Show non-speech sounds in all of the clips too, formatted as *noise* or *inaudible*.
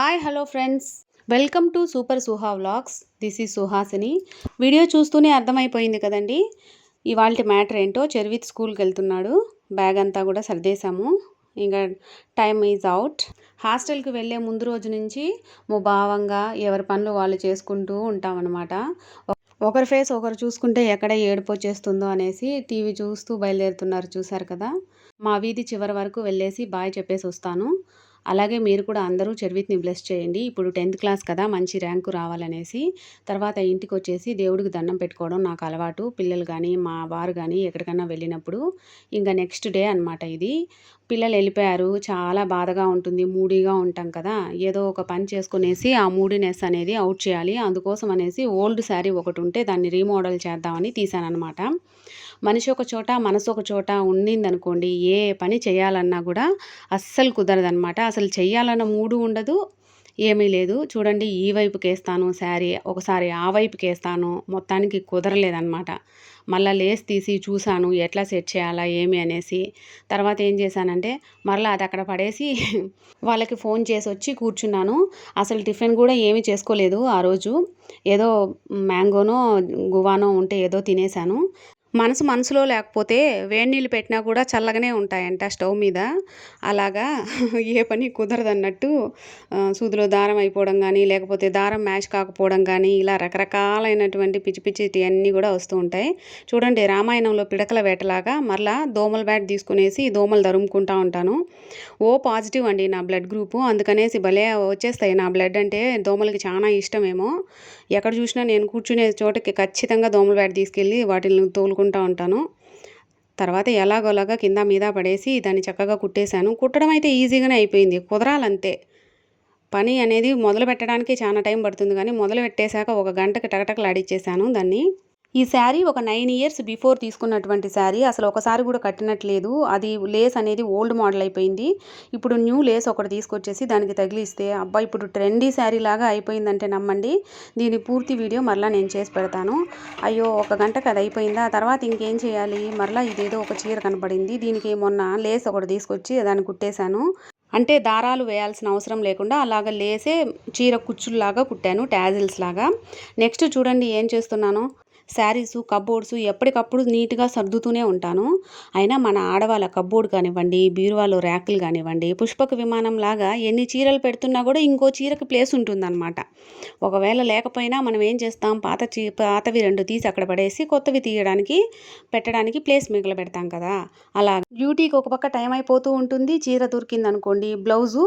Hi hello friends welcome to super Suha vlogs this is Suhasini video చూస్తూనే అర్థమైపోయింది కదండి. ఇవాళ మ్యాటర్ ఏంటో చెర్విత్ స్కూల్కి వెళ్తున్నాడు. బ్యాగ్ అంతా కూడా సర్దేశాము. ఇంకా టైమ్ ఈజ్ అవుట్ హాస్టల్కి వెళ్ళే ముందు రోజు నుంచి ముభావంగా ఎవరి పనులు వాళ్ళు చేసుకుంటూ ఉంటామన్నమాట. ఒకరి ఫేస్ ఒకరు చూసుకుంటే ఎక్కడ ఏడుపు వచ్చేస్తుందో అనేసి టీవీ చూస్తూ బయలుదేరుతున్నారు చూసారు కదా. మా వీధి చివరి వరకు వెళ్ళేసి బాయ్ చెప్పేసి వస్తాను. అలాగే మీరు కూడా అందరూ చర్విత్ని బ్లెస్ చేయండి. ఇప్పుడు టెన్త్ క్లాస్ కదా మంచి ర్యాంకు రావాలనేసి తర్వాత ఇంటికి వచ్చేసి దేవుడికి దండం పెట్టుకోవడం నాకు అలవాటు. పిల్లలు కానీ మా వారు కానీ ఎక్కడికన్నా వెళ్ళినప్పుడు ఇంకా నెక్స్ట్ డే అనమాట ఇది. పిల్లలు వెళ్ళిపోయారు చాలా బాధగా ఉంటుంది మూడీగా ఉంటాం కదా. ఏదో ఒక పని చేసుకునేసి ఆ మూడీనెస్ అనేది అవుట్ చేయాలి. అందుకోసం అనేసి ఓల్డ్ శారీ ఒకటి ఉంటే దాన్ని రీమోడల్ చేద్దామని తీసానమాట మనిషి ఒక చోట మనసు ఒక చోట ఉండిందనుకోండి ఏ పని చేయాలన్నా కూడా అస్సలు కుదరదనమాట అసలు చేయాలన్న మూడు ఉండదు ఏమీ లేదు. చూడండి ఈ వైపుకి వేస్తాను శారీ ఒకసారి ఆ వైపుకి వేస్తాను మొత్తానికి కుదరలేదనమాట మళ్ళీ లేస్ తీసి చూశాను ఎట్లా సెట్ చేయాలా ఏమి అనేసి. తర్వాత ఏం చేశానంటే మళ్ళీ అది అక్కడ పడేసి *laughs* వాళ్ళకి ఫోన్ చేసి వచ్చి కూర్చున్నాను. అసలు టిఫిన్ కూడా ఏమీ చేసుకోలేదు ఆ రోజు. ఏదో మ్యాంగోనో గువానో ఉంటే ఏదో తినేసాను మనసు మనసులో లేకపోతే వేడి నీళ్ళు పెట్టినా కూడా చల్లగానే ఉంటాయంట స్టవ్ మీద. అలాగా ఏ పని కుదరదన్నట్టు సూదిలో దారం అయిపోవడం కానీ లేకపోతే దారం మ్యాచ్ కాకపోవడం కానీ ఇలా రకరకాలైనటువంటి పిచ్చి పిచ్చి అన్నీ కూడా వస్తూ ఉంటాయి. చూడండి రామాయణంలో పిడకల వేటలాగా మరలా దోమల బ్యాట్ తీసుకునేసి దోమలు దరుముకుంటా ఉంటాను. ఓ పాజిటివ్ అండి నా బ్లడ్ గ్రూపు. అందుకనేసి భలే వచ్చేస్తాయి నా బ్లడ్ అంటే దోమలకి చాలా ఇష్టమేమో. ఎక్కడ చూసినా నేను కూర్చునే చోటకి ఖచ్చితంగా దోమల బ్యాట్ తీసుకెళ్ళి వాటిని తోలు కుట్టుకుంటూ ఉంటాను. తర్వాత ఎలాగోలాగా కింద మీద పడేసి దాన్ని చక్కగా కుట్టేశాను. కుట్టడం అయితే ఈజీగానే అయిపోయింది. కుదరాలంతే. పని అనేది మొదలు పెట్టడానికి చాలా టైం పడుతుంది. కానీ మొదలు పెట్టేశాక ఒక గంటకి టకటకలు ఆడిచ్చేసాను దాన్ని. ఈ శారీ ఒక నైన్ ఇయర్స్ బిఫోర్ తీసుకున్నటువంటి శారీ. అసలు ఒకసారి కూడా కట్టినట్లేదు. అది లేస్ అనేది ఓల్డ్ మోడల్ అయిపోయింది. ఇప్పుడు న్యూ లేస్ ఒకటి తీసుకొచ్చేసి దానికి తగిలిస్తే అబ్బా ఇప్పుడు ట్రెండీ శారీ లాగా అయిపోయిందంటే నమ్మండి. దీని పూర్తి వీడియో మరలా నేను చేసి పెడతాను. అయ్యో ఒక గంటకి అది అయిపోయిందా? తర్వాత ఇంకేం చేయాలి? మరలా ఇదేదో ఒక చీర కనపడింది దీనికి మొన్న లేస్ ఒకటి తీసుకొచ్చి దాన్ని కుట్టేశాను. అంటే దారాలు వేయాల్సిన అవసరం లేకుండా అలాగ లేసే చీర కుచ్చుల్లాగా కుట్టాను ట్యాజిల్స్ లాగా. నెక్స్ట్ చూడండి ఏం చేస్తున్నాను. శారీసు కబోర్డ్స్ ఎప్పటికప్పుడు నీట్గా సర్దుతూనే ఉంటాను. అయినా మన ఆడవాళ్ళ కబోర్డ్ కానివ్వండి బీరువాలో ర్యాకులు కానివ్వండి పుష్పక విమానం లాగా ఎన్ని చీరలు పెడుతున్నా కూడా ఇంకో చీరకి ప్లేస్ ఉంటుందన్నమాట. ఒకవేళ లేకపోయినా మనం ఏం చేస్తాం? పాత చీ పాతవి రెండు తీసి అక్కడ పడేసి కొత్తవి తీయడానికి పెట్టడానికి ప్లేస్ మిగిలి పెడతాం కదా. అలా డ్యూటీకి ఒక పక్క టైం అయిపోతూ ఉంటుంది చీర దొరికిందనుకోండి బ్లౌజు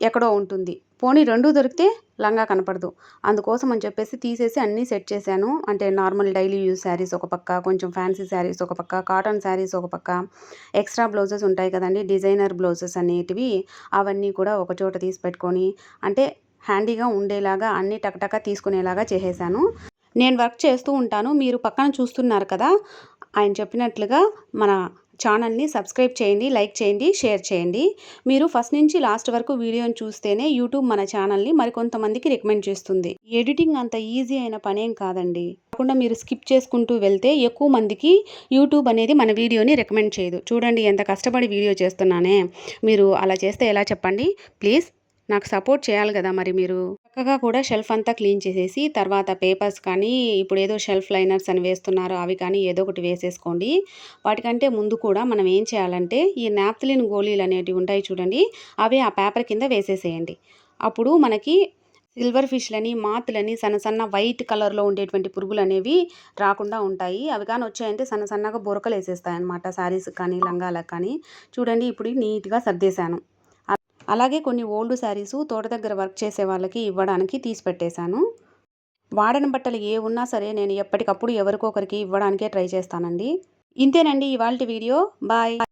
ఎక్కడో ఉంటుంది. పోనీ రెండు దొరికితే లంగా కనపడదు. అందుకోసం అని చెప్పేసి తీసేసి అన్నీ సెట్ చేశాను. అంటే నార్మల్ డైలీ యూజ్ శారీస్ ఒక పక్క కొంచెం ఫ్యాన్సీ శారీస్ ఒక పక్క కాటన్ శారీస్ ఒక పక్క. ఎక్స్ట్రా బ్లౌజెస్ ఉంటాయి కదండి డిజైనర్ బ్లౌజెస్ అనేటివి. అవన్నీ కూడా ఒక చోట తీసి పెట్టుకొని అంటే హ్యాండీగా ఉండేలాగా అన్నీ టకటక తీసుకునేలాగా చేసేసాను. నేను వర్క్ చేస్తూ ఉంటాను. మీరు పక్కన చూస్తున్నారు కదా ఆయన చెప్పినట్లుగా మన ఛానల్ని సబ్స్క్రైబ్ చేయండి లైక్ చేయండి షేర్ చేయండి. మీరు ఫస్ట్ నుంచి లాస్ట్ వరకు వీడియోని చూస్తేనే యూట్యూబ్ మన ఛానల్ని మరికొంతమందికి రికమెండ్ చేస్తుంది. ఎడిటింగ్ అంత ఈజీ అయిన పనేం కాదండి. కాకుండా మీరు స్కిప్ చేసుకుంటూ వెళ్తే ఎక్కువ మందికి యూట్యూబ్ అనేది మన వీడియోని రికమెండ్ చేయదు. చూడండి ఎంత కష్టపడి వీడియో చేస్తున్నానే. మీరు అలా చేస్తే ఎలా చెప్పండి? ప్లీజ్ నాకు సపోర్ట్ చేయాలి కదా మరి మీరు. చక్కగా కూడా షెల్ఫ్ అంతా క్లీన్ చేసేసి తర్వాత పేపర్స్ కానీ ఇప్పుడు ఏదో షెల్ఫ్ లైనర్స్ అని వేస్తున్నారు అవి కానీ ఏదో ఒకటి వేసేసుకోండి. వాటికంటే ముందు కూడా మనం ఏం చేయాలంటే ఈ నాప్తలిన్ గోళీలు అనేటివి ఉంటాయి చూడండి అవి ఆ పేపర్ కింద వేసేసేయండి. అప్పుడు మనకి సిల్వర్ ఫిష్లని మాతులని సన్న సన్న వైట్ కలర్లో ఉండేటువంటి పురుగులు అనేవి రాకుండా ఉంటాయి. అవి కానీ వచ్చాయంటే సన్న సన్నగా బొరకలు వేసేస్తాయి అనమాట శారీస్ కానీ లంగాలకు కానీ. చూడండి ఇప్పుడు నీట్గా సర్దేశాను. అలాగే కొన్ని ఓల్డ్ శారీసు తోట దగ్గర వర్క్ చేసే వాళ్ళకి ఇవ్వడానికి తీసి పెట్టేశాను. వాడని బట్టలు ఏ ఉన్నా సరే నేను ఎప్పటికప్పుడు ఎవరికొకరికి ఇవ్వడానికే ట్రై చేస్తానండి. ఇంతేనండి ఇవాళ వీడియో. బాయ్.